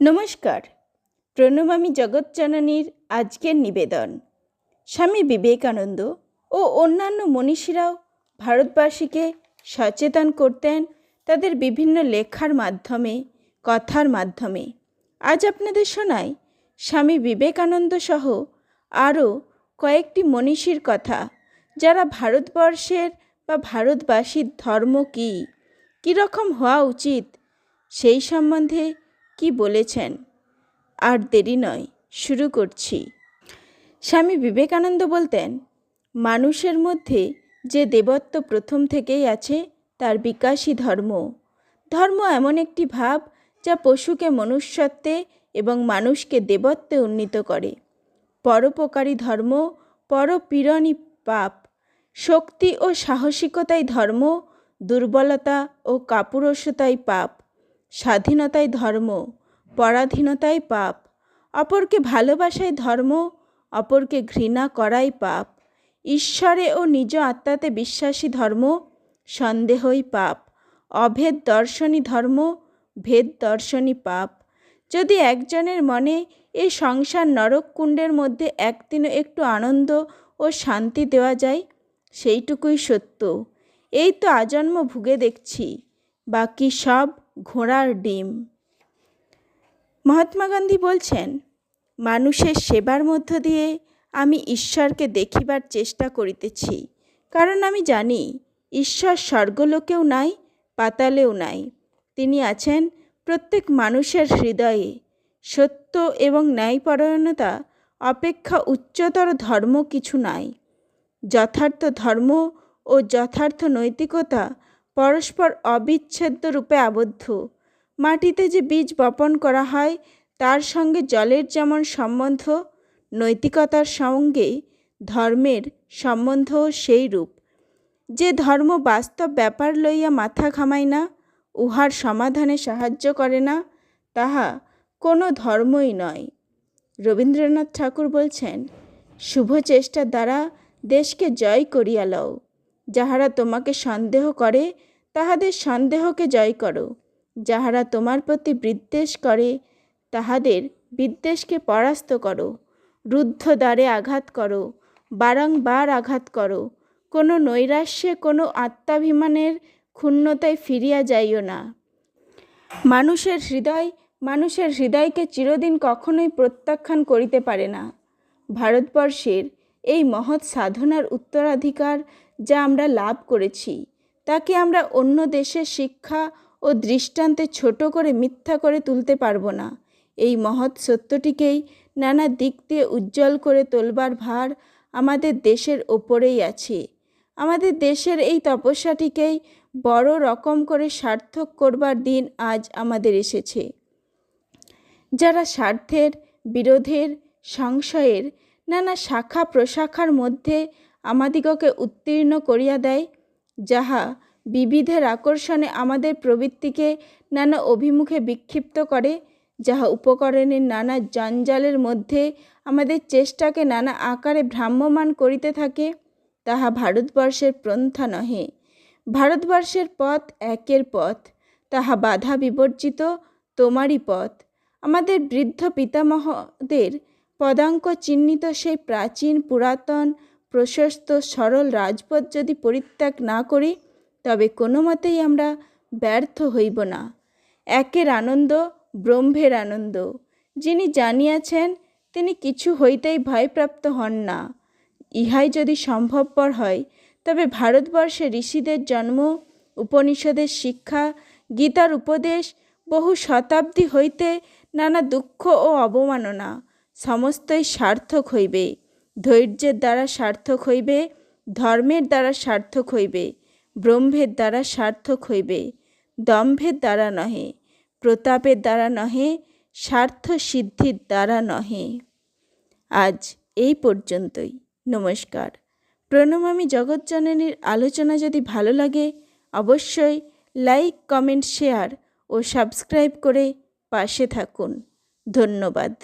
নমস্কার। প্রণমামী জগৎজননীর আজকের নিবেদন। স্বামী বিবেকানন্দ ও অন্যান্য মনীষীরাও ভারতবাসীকে সচেতন করতেন তাদের বিভিন্ন লেখার মাধ্যমে, কথার মাধ্যমে। আজ আপনাদের শোনাই স্বামী বিবেকানন্দ সহ আরও কয়েকটি মনীষীর কথা, যারা ভারতবর্ষের বা ভারতবাসীর ধর্ম কী, কীরকম হওয়া উচিত, সেই সম্বন্ধে কি বলেছেন? আর দেরি নয়, শুরু করছি। স্বামী বিবেকানন্দ বলতেন, মানুষের মধ্যে যে দেবত্ব প্রথম থেকেই আছে, তার বিকাশই ধর্ম। ধর্ম এমন একটি ভাব যা পশুকে মনুষ্যত্বে এবং মানুষকে দেবত্বে উন্নীত করে। পরোপকারী ধর্ম, পরপীড়নই পাপ। শক্তি ও সাহসিকতাই ধর্ম, দুর্বলতা ও কাপুরুষতাই পাপ। স্বাধীনতাই ধর্ম, পরাধীনতাই পাপ। অপরকে ভালোবাসাই ধর্ম, অপরকে ঘৃণা করাই পাপ। ঈশ্বরে ও নিজ আত্মাতে বিশ্বাসী ধর্ম, সন্দেহই পাপ। অভেদ দর্শনী ধর্ম, ভেদ দর্শনী পাপ। যদি একজনের মনে এই সংসার নরককুণ্ডের মধ্যে একদিনও একটু আনন্দ ও শান্তি দেওয়া যায়, সেইটুকুই সত্য। এই তো আজন্ম ভুগে দেখছি। বাকি সব ঘোড়ার ডিম। মহাত্মা গান্ধী বলছেন, মানুষের সেবার মধ্য দিয়ে আমি ঈশ্বরকে দেখিবার চেষ্টা করিতেছি। কারণ আমি জানি, ঈশ্বর স্বর্গলোকেও নাই, পাতালেও নাই। তিনি আছেন প্রত্যেক মানুষের হৃদয়ে। সত্য এবং ন্যায়পরায়ণতা, অপেক্ষা উচ্চতর ধর্ম কিছু নাই। যথার্থ ধর্ম ও যথার্থ নৈতিকতা পরস্পর অবিচ্ছেদ্য রূপে আবদ্ধ। মাটিতে যে বীজ বপন করা হয়, তার সঙ্গে জলের যেমন সম্বন্ধ, নৈতিকতার সঙ্গে ধর্মের সম্বন্ধ সেই রূপ। যে ধর্ম বাস্তব ব্যাপার লইয়া মাথা ঘামায় না, উহার সমাধানে সাহায্য করে না, তাহা কোনো ধর্মই নয়। রবীন্দ্রনাথ ঠাকুর বলছেন, শুভ চেষ্টার দ্বারা দেশকে জয় করিয়া লও। যাহারা তোমাকে সন্দেহ করে তাহাদের সন্দেহকে জয় করো। যাহারা তোমার প্রতি বিদ্বেষ করে, তাহাদের বিদ্বেষকে পরাস্ত করো। রুদ্ধ দ্বারে আঘাত করো, বারংবার আঘাত করো। কোনো নৈরাশ্যে, কোনো আত্মাভিমানের ক্ষুণ্ণতায় ফিরিয়া যাইও না। মানুষের হৃদয়, মানুষের হৃদয়কে চিরদিন কখনোই প্রত্যাখ্যান করিতে পারে না। ভারতবর্ষের এই মহৎ সাধনার উত্তরাধিকার যা আমরা লাভ করেছি তাকে আমরা অন্য দেশের শিক্ষা ও দৃষ্টান্তে ছোট করে মিথ্যা করে তুলতে পারব না। এই মহৎ সত্যটিকেই নানা দিক দিয়ে উজ্জ্বল করে তোলবার ভার আমাদের দেশের ওপরেই আছে। আমাদের দেশের এই তপস্যাটিকেই বড় রকম করে সার্থক করবার দিন আজ আমাদের এসেছে। যারা স্বার্থের, বিরোধের, সংশয়ের, নানা শাখা প্রশাখার মধ্যে আমাদিগকে উত্তীর্ণ করিয়া দেয় যাহা বিবিধের আকর্ষণে আমাদের প্রবৃত্তিকে নানা অভিমুখে বিক্ষিপ্ত করে, যাহা উপকরণের নানা জঞ্জালের মধ্যে আমাদের চেষ্টাকে নানা আকারে ভ্রাম্যমান করিতে থাকে, তাহা ভারতবর্ষের প্রন্থা নহে। ভারতবর্ষের পথ একের পথ, তাহা বাধা বিবর্জিত তোমারই পথ। আমাদের বৃদ্ধ পিতামহদের পদাঙ্ক চিহ্নিত সেই প্রাচীন পুরাতন প্রশস্ত, সরল রাজপথ যদি পরিত্যাগ না করি, তবে কোনো মতেই আমরা ব্যর্থ হইব না। একের আনন্দ, ব্রহ্মের আনন্দ। যিনি জানিয়াছেন, তিনি কিছু হইতেই ভয়প্রাপ্ত হন না। ইহাই যদি সম্ভবপর হয়, তবে ভারতবর্ষে ঋষিদের জন্ম, উপনিষদের শিক্ষা, গীতার উপদেশ, বহু শতাব্দী হইতে নানা দুঃখ ও অবমাননা সমস্তই সার্থক হইবে। ধৈর্যের দ্বারা সার্থক হইবে, ধর্মের দ্বারা সার্থক হইবে, ব্রহ্মের দ্বারা সার্থক হইবে, দম্ভের দ্বারা নহে, প্রতাপের দ্বারা নহে স্বার্থ সিদ্ধির দ্বারা নহে। আজ এই পর্যন্তই। নমস্কার। প্রণমামী জগৎজননীর আলোচনা যদি ভালো লাগে, অবশ্যই লাইক, কমেন্ট, শেয়ার ও সাবস্ক্রাইব করে পাশে থাকুন। ধন্যবাদ।